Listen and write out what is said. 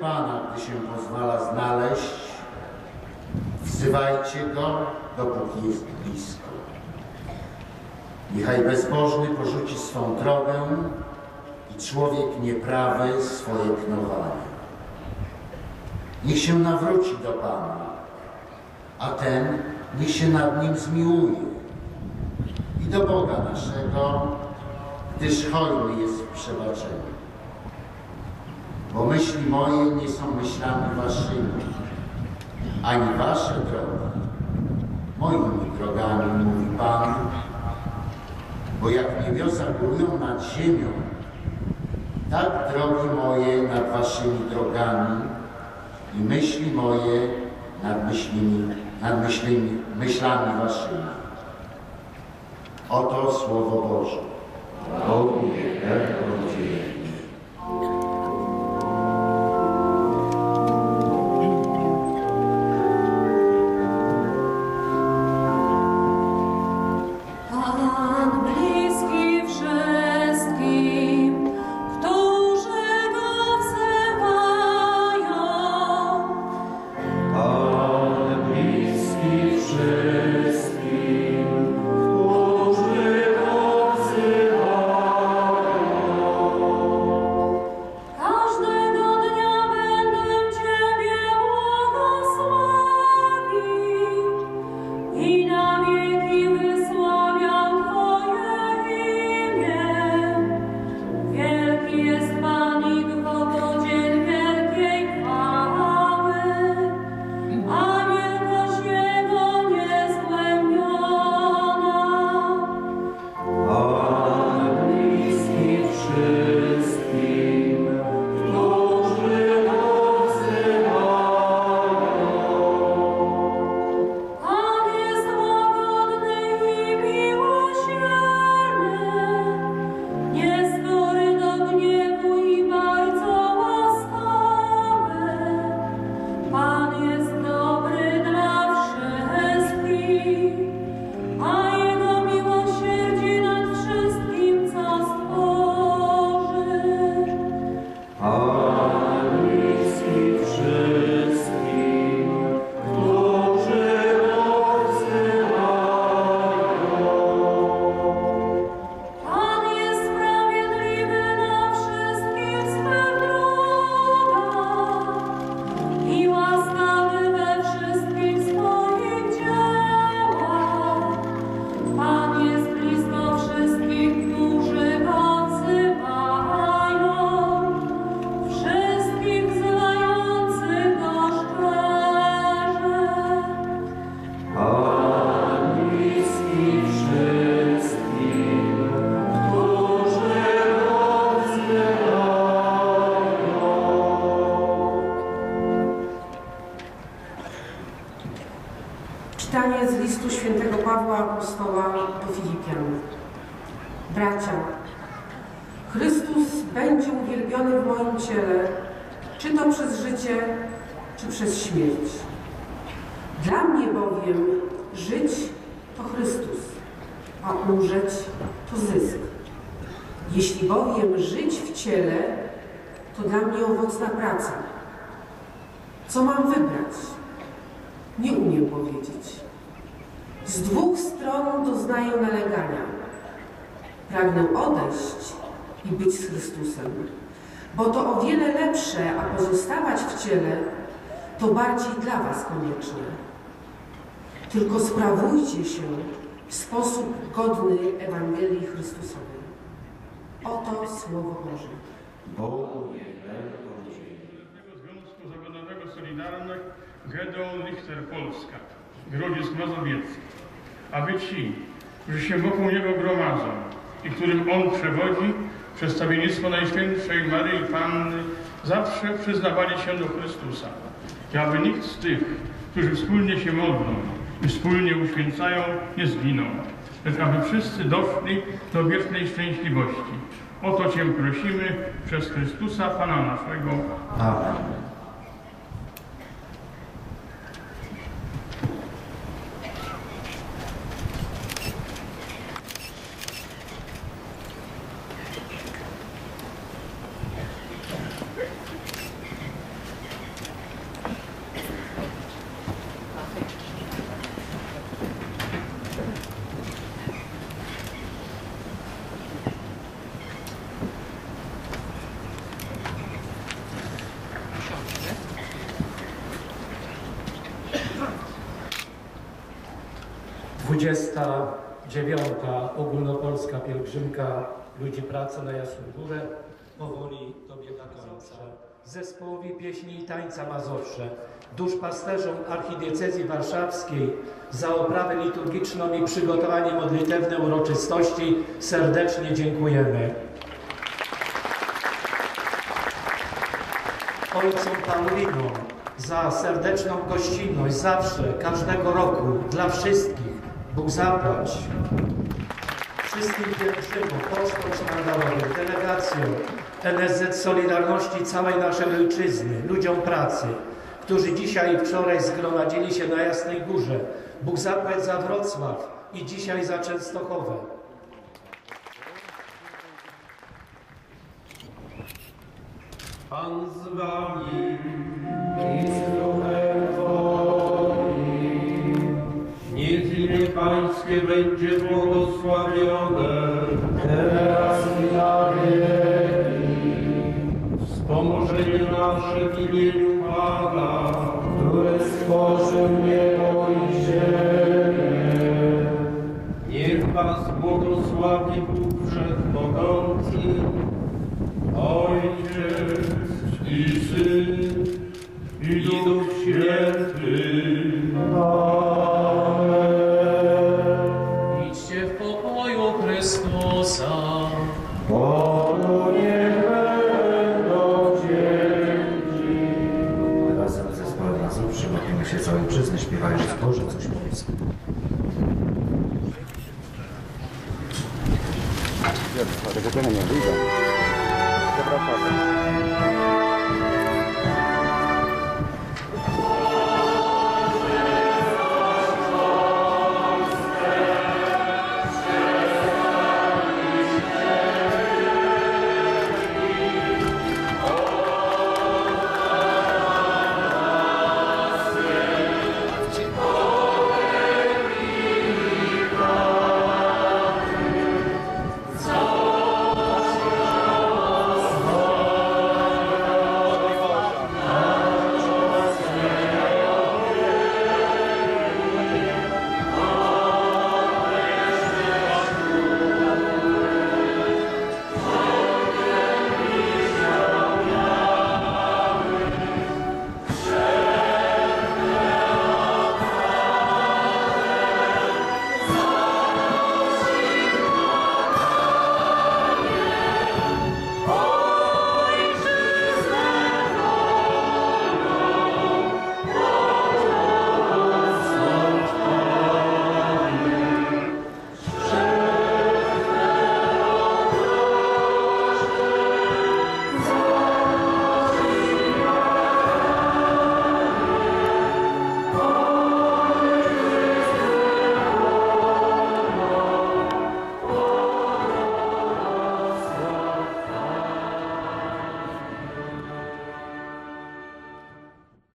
Pana, gdy się pozwala znaleźć. Wzywajcie Go, dopóki jest blisko. Niechaj bezbożny porzuci swą drogę i człowiek nieprawy swoje knowanie. Niech się nawróci do Pana, a ten niech się nad nim zmiłuje i do Boga naszego, gdyż hojny jest w przebaczeniu. Bo myśli moje nie są myślami waszymi, ani wasze drogi moimi drogami, mówi Pan, bo jak niebiosa górują nad ziemią, tak drogi moje nad waszymi drogami i myśli moje nad myślami, nad myślami, myślami waszymi. Oto Słowo Boże. Bogu niech dzięki. Czytanie z listu świętego Pawła Apostoła do Filipian. Bracia, Chrystus będzie uwielbiony w moim ciele, czy to przez życie, czy przez śmierć. Dla mnie bowiem żyć to Chrystus, a umrzeć to zysk. Jeśli bowiem żyć w ciele, to dla mnie owocna praca. Co mam wybrać? Nie umiem powiedzieć. Z dwóch stron doznaję nalegania. Pragnę odejść i być z Chrystusem, bo to o wiele lepsze, a pozostawać w ciele to bardziej dla Was konieczne. Tylko sprawujcie się w sposób godny Ewangelii Chrystusowej. Oto Słowo Boże. Bogu niech Solidarność Gedeon Richter Polska, Grodzisk Mazowiecki. Aby ci, którzy się wokół niego gromadzą i którym on przewodzi, przedstawiennictwo Najświętszej Maryi Panny zawsze przyznawali się do Chrystusa. I aby nikt z tych, którzy wspólnie się modlą i wspólnie uświęcają, nie zginął, lecz aby wszyscy doszli do wiecznej szczęśliwości. O to Cię prosimy przez Chrystusa Pana naszego. Amen. Dwudziesta dziewiąta ogólnopolska pielgrzymka ludzi pracy na Jasną Górę powoli dobiega końca. Zespołowi pieśni i tańca Mazowsze, duszpasterzom archidiecezji warszawskiej za oprawę liturgiczną i przygotowanie modlitewne uroczystości serdecznie dziękujemy. Ojcom Paulinom za serdeczną gościnność zawsze, każdego roku, dla wszystkich. Bóg zapłać. Wszystkim pielgrzymom, pocztom narodowym, delegacjom NSZ Solidarności całej naszej ojczyzny, ludziom pracy, którzy dzisiaj i wczoraj zgromadzili się na Jasnej Górze. Bóg zapłać za Wrocław i dzisiaj za Częstochowę. Pan z wami i z duchem Pańskie będzie błogosławione. Teraz i na wieki. Wspomożenie nasze w imieniu Pana, który stworzył niebo i ziemię. Niech Was błogosławi Bóg Wszechmogący, Ojciec i Syn i Duch Święty. Dios, que